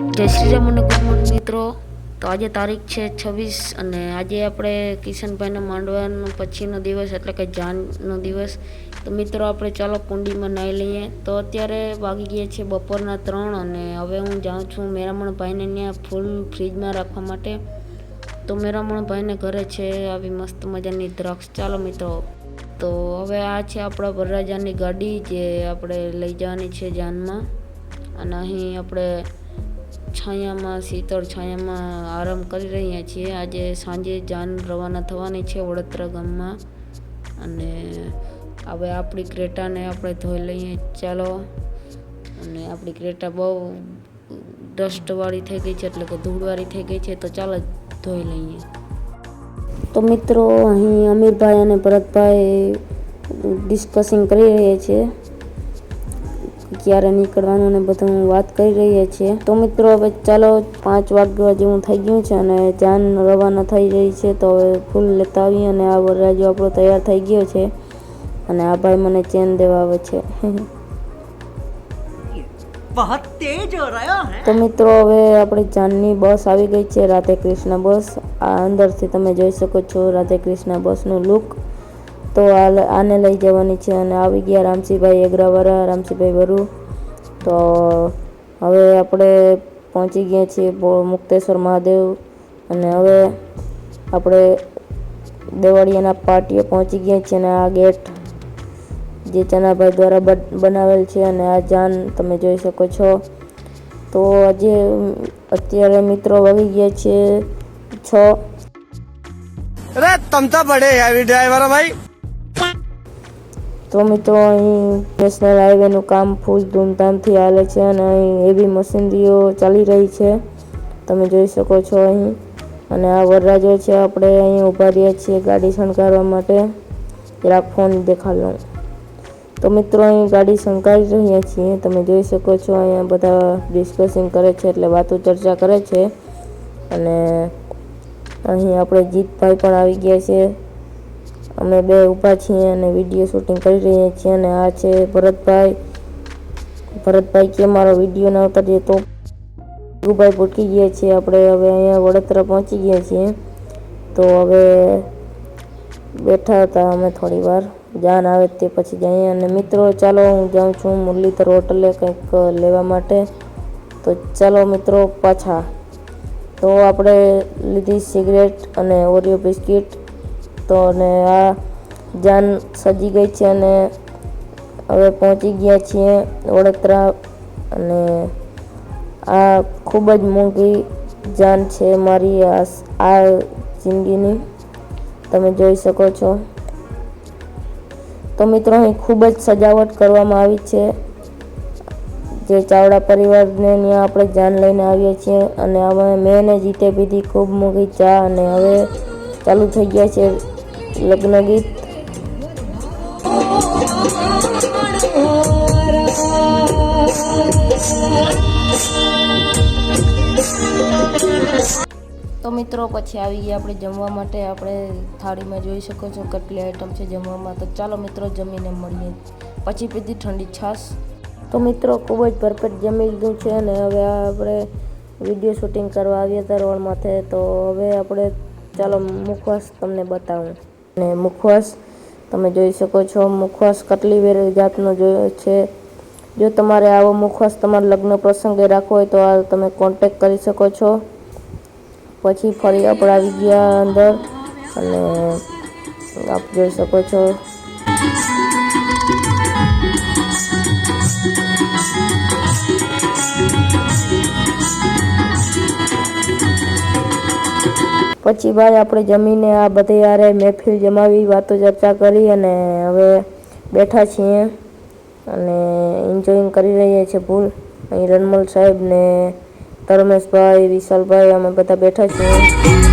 જય શ્રી રામ અને ગુડ મિત્રો. તો આજે તારીખ છે છવ્વીસ અને આજે આપણે કિશનભાઈના માંડવાનો પછીનો દિવસ એટલે કે જાનનો દિવસ. તો મિત્રો આપણે ચાલો કુંડીમાં નાહી લઈએ. તો અત્યારે વાગી ગયા છે બપોરના ત્રણ અને હવે હું જાઉં છું મેરામણભાઈને ત્યાં ફૂલ ફ્રીજમાં રાખવા માટે. તો મેરામણભાઈને ઘરે છે આવી મસ્ત મજાની દ્રાક્ષ. ચાલો મિત્રો. તો હવે આ છે આપણા વરરાજાની ગાડી જે આપણે લઈ જવાની છે જાનમાં. અને અહીં આપણે છાયામાં, શીતળ છાયામાં આરામ કરી રહ્યા છીએ. આજે સાંજે જાન રવાના થવાની છે વડોદરા ગામમાં. અને હવે આપણી ક્રેટાને આપણે ધોઈ લઈએ. ચાલો. અને આપણી ક્રેટા બહુ ડસ્ટવાળી થઈ ગઈ છે, એટલે કે ધૂળવાળી થઈ ગઈ છે, તો ચાલો ધોઈ લઈએ. તો મિત્રો, અહીં અમીરભાઈ અને ભરતભાઈ ડિસ્કસિંગ કરી રહ્યા છે. ક્યારે નીકળવાનું ને બધું વાત કરી રહ્યા છીએ. તો મિત્રો હવે ચાલો પાંચ વાગ્યા જેવું થઈ ગયું છે અને ધ્યાન રવાના થઈ રહી છે તો હવે ફૂલ લેતા આવી અને આ વરરાજો આપણો તૈયાર થઈ ગયો છે. અને આ ભાઈ મને ચેન દેવા આવે છે તો મિત્રો હવે આપણે જાનની બસ આવી ગઈ છે રાધે કૃષ્ણ બસ. આ અંદરથી તમે જોઈ શકો છો રાધે કૃષ્ણ બસનું લુક. તો આને લઈ જવાની છે અને આવી ગયા રામસિંહભાઈ અગ્રાવાળા રામસિંહભાઈ વરુ. તો હવે આપણે પહોંચી ગયા છીએ મુક્તેશ્વર મહાદેવ અને હવે આપણે દેવાળીયાના પાટીએ પહોંચી ગયા છીએ અને આ ગેટ જે ચનાભાઈ દ્વારા બનાવેલ છે અને આ જાન તમે જોઈ શકો છો. તો આજે અત્યારે મિત્રો વળી ગયા છે છ. અરે તમતા પડે આવી ડ્રાઈવર ભાઈ. તો મિત્રો, અહીં નેશનલ હાઈવેનું કામ ફૂલ ધૂમધામથી હાલે છે અને અહીં એવી મશીનરીઓ ચાલી રહી છે. તમે જોઈ શકો છો અહીં. અને આ વરરાજો છે, આપણે અહીં ઊભા રહ્યા છીએ ગાડી શણગારવા માટે. જરાક ફોન દેખાડલો તો મિત્રો, અહીં ગાડી શણગારી રહ્યા છીએ. તમે જોઈ શકો છો, અહીંયા બધા ડિસ્કસિંગ કરે છે એટલે વાતો ચર્ચા કરે છે. અને અહીં આપણે જીતભાઈ પણ આવી ગયા છે. અમે બે ઊભા છીએ અને વીડિયો શૂટિંગ કરી રહ્યા છીએ અને આ છે ભરતભાઈ. ભરતભાઈ કે મારો વીડિયો ના ઉતારીએ તો ગુભાઈ ભૂટકી ગયા છીએ આપણે હવે અહીંયા વડોદરા પહોંચી ગયા છીએ. તો હવે બેઠા હતા અમે થોડી વાર. જાન આવે તે પછી જઈએ. અને મિત્રો, ચાલો હું જાઉં છું મુરલીધર હોટલે કંઈક લેવા માટે. તો ચાલો મિત્રો પાછા. તો આપણે લીધી સિગરેટ અને ઓરિયો બિસ્કિટ તો અને આ જાન સજી ગઈ છે અને હવે પહોંચી ગયા છીએ વડોદરા અને આ ખૂબ જ મોંઘી જાન છે મારી આ જિંદગીની. તમે જોઈ શકો છો. તો મિત્રો, અહીં ખૂબ જ સજાવટ કરવામાં આવી છે. જે ચાવડા પરિવારને ત્યાં આપણે જાન લઈને આવીએ છીએ અને અમે મેં જીતે પીધી ખૂબ મોંઘી ચા અને હવે ચાલુ થઈ ગયા છે. લગ્ન ગીત. તો મિત્રો પછી આવી ગયા આપણે જમવા માટે. આપણે થાળીમાં જોઈ શકો છો કેટલી આઈટમ છે જમવામાં. તો ચાલો મિત્રો જમીને મળીએ. પછી પીધી ઠંડી છાશ. તો મિત્રો ખૂબ જ પરફેક્ટ જમી લીધું છે અને હવે આપણે વીડિયો શૂટિંગ કરવા આવ્યા હતા રોડ માથે. તો હવે આપણે ચાલો મુખવાસ તમને બતાવું. અને મુખવાસ, તમે જોઈ શકો છો, મુખવાસ કેટલી વેર જાતનો જોયો છે. જો તમારે આવો મુખવાસ તમારા લગ્ન પ્રસંગે રાખવો હોય તો આ તમે કોન્ટેક કરી શકો છો. પછી ફરી આપણે આવી ગયા અંદર અને આપ જોઈ શકો છો. પછી ભાઈ આપણે જમીને આ બધે યારે મહેફિલ જમાવી, વાતો ચર્ચા કરી અને હવે બેઠા છીએ અને એન્જોઈંગ કરી રહ્યા છીએ ફૂલ અહીં રનમલ સાહેબ ને ધર્મેશભાઈ, વિશાલભાઈ, અમે બધા બેઠા છીએ.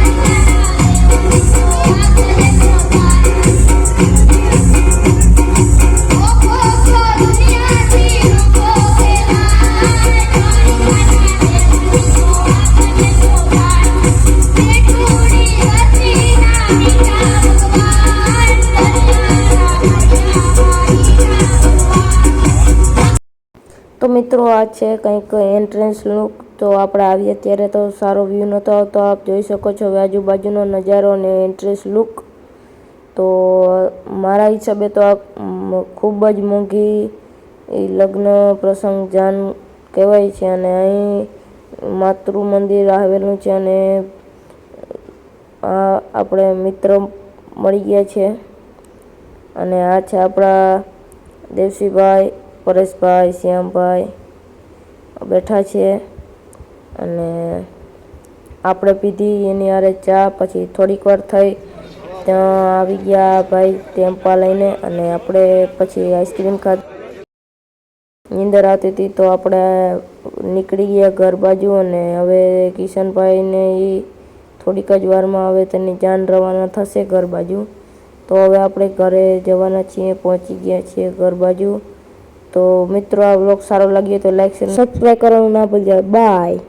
તો મિત્રો, આ છે કંઈક એન્ટ્રન્સ લુક તો આપણે આવીએ ત્યારે તો સારો વ્યૂ નહોતો આવતો. આપ જોઈ શકો છો હવે આજુબાજુનો નજારો અને એન્ટ્રન્સ લુક તો મારા હિસાબે તો આ ખૂબ જ મોંઘી લગ્ન પ્રસંગ જાન કહેવાય છે અને અહીં માતૃ મંદિર આવેલું છે અને આ આપણે મિત્ર મળી ગયા છે. અને આ છે આપણા દેવસીભાઈ પરેશભાઈ, શ્યામભાઈ બેઠા છે અને આપણે પીધી એની હારે ચા, પછી થોડીક વાર થઈ, ત્યાં આવી ગયા ભાઈ ટેમ્પા લઈને અને આપણે પછી આઈસ્ક્રીમ ખાધી, નીંદર આવતી હતી તો આપણે નીકળી ગયા ઘર બાજુ અને હવે કિશનભાઈને એ થોડીક જ વારમાં હવે તેની જાન રવાના થશે ઘર બાજુ. તો હવે આપણે ઘરે જવાના છીએ, પહોંચી ગયા છીએ ઘર બાજુ. તો મિત્રો આ બ્લોગ સારો લાગ્યો તો લાઈક સબસ્ક્રાઈબ કરવાનું ના ભૂલજો બાય